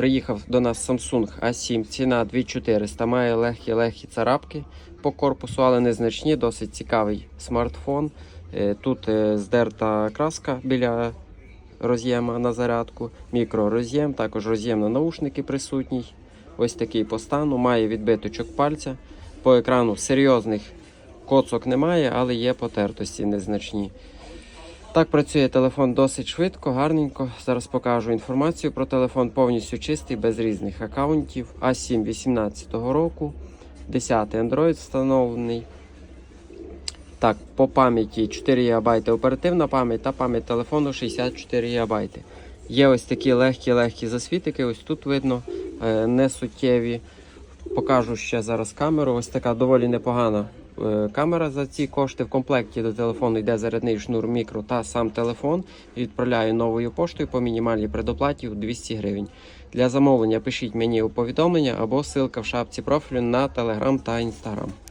Приїхав до нас Samsung A7, ціна 2400, має легкі-легкі царапки по корпусу, але незначні, досить цікавий смартфон. Е, Тут е, здерта краска біля роз'єма на зарядку, мікророз'єм, також роз'єм на наушники присутній. Ось такий по стану, має відбиточок пальця. По екрану серйозних коцок немає, але є потертості незначні. Так працює телефон досить швидко, гарненько. Зараз покажу інформацію про телефон повністю чистий, без різних аккаунтів. А7 18 року, 10 Android встановлений. Так, по пам'яті 4 ГБ оперативна пам'ять та пам'ять телефону 64 ГБ. Є ось такі легкі-легкі засвітики, ось тут видно, е, не суттєві. Покажу ще зараз камеру. Ось така доволі непогана камера за ці кошти. В комплекті до телефону йде зарядний шнур мікро та сам телефон. Відправляю новою поштою по мінімальній предоплаті у 200 гривень. Для замовлення пишіть мені у повідомлення або ссылка в шапці профілю на Telegram та Instagram.